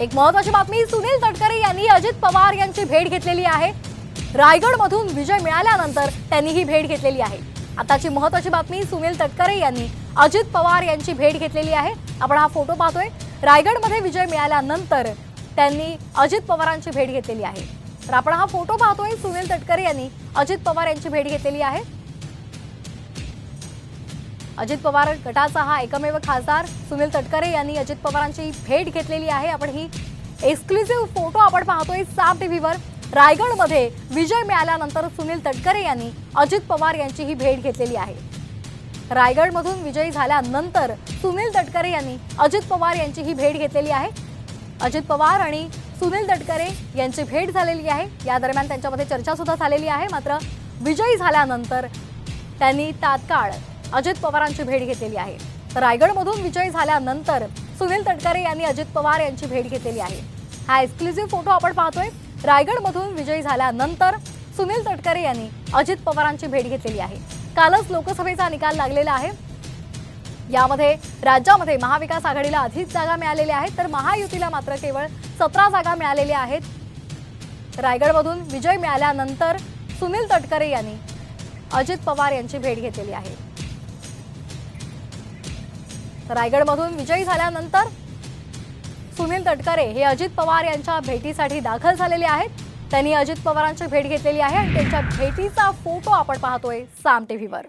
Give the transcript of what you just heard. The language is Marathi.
एक महत्वाची बातमी सुनील तटकरे यांनी अजित पवार यांची भेट घेतलेली आहे. रायगडमधून विजय मिळाल्यानंतर त्यांनी ही भेट घेतलेली आहे. आताची महत्वाची बातमी सुनील तटकरे यांनी अजित पवार यांची भेट घेतलेली आहे. आपण हा फोटो पाहतोय. रायगडमध्ये विजय मिळाल्यानंतर त्यांनी अजित पवारांची भेट घेतलेली आहे. तर आपण हा फोटो पाहतोय. सुनील तटकरे यांनी अजित पवार यांची भेट घेतलेली आहे. अजित पवार गटाचा हा एकमेव खासदार सुनील तटकरे यांनी अजित पवारांची भेट घेतलेली आहे. आपण ही एक्सक्लुझिव्ह फोटो आपण पाहतोय साम टीव्हीवर. रायगडमध्ये विजय मिळाल्यानंतर सुनील तटकरे यांनी अजित पवार यांची ही भेट घेतलेली आहे. रायगडमधून विजयी झाल्यानंतर सुनील तटकरे यांनी अजित पवार यांची ही भेट घेतलेली आहे. अजित पवार आणि सुनील तटकरे यांची भेट झालेली आहे. या दरम्यान त्यांच्यामध्ये चर्चा सुद्धा झालेली आहे. मात्र विजयी झाल्यानंतर त्यांनी तात्काळ अजित पवारांची भेट घेतलेली आहे. तर रायगडमधून विजयी झाल्यानंतर सुनील तटकरे यांनी अजित पवार यांची भेट घेतलेली आहे. हा एक्सक्लुझिव्ह फोटो आपण पाहतोय. रायगडमधून विजयी झाल्यानंतर सुनील तटकरे यांनी अजित पवारांची भेट घेतलेली आहे. कालच लोकसभेचा निकाल लागलेला आहे. यामध्ये राज्यामध्ये महाविकास आघाडीला अधिक जागा मिळालेल्या आहेत तर महायुतीला मात्र केवळ सतरा जागा मिळालेल्या आहेत. रायगडमधून विजय मिळाल्यानंतर सुनील तटकरे यांनी अजित पवार यांची भेट घेतलेली आहे. रायगडमधून विजयी झाल्यानंतर सुनील तटकरे हे अजित पवार यांच्या भेटीसाठी दाखल झालेले आहेत. त्यांनी अजित पवारांची भेट घेतलेली आहे आणि त्यांच्या भेटीचा फोटो आपण पाहतोय साम टीव्हीवर.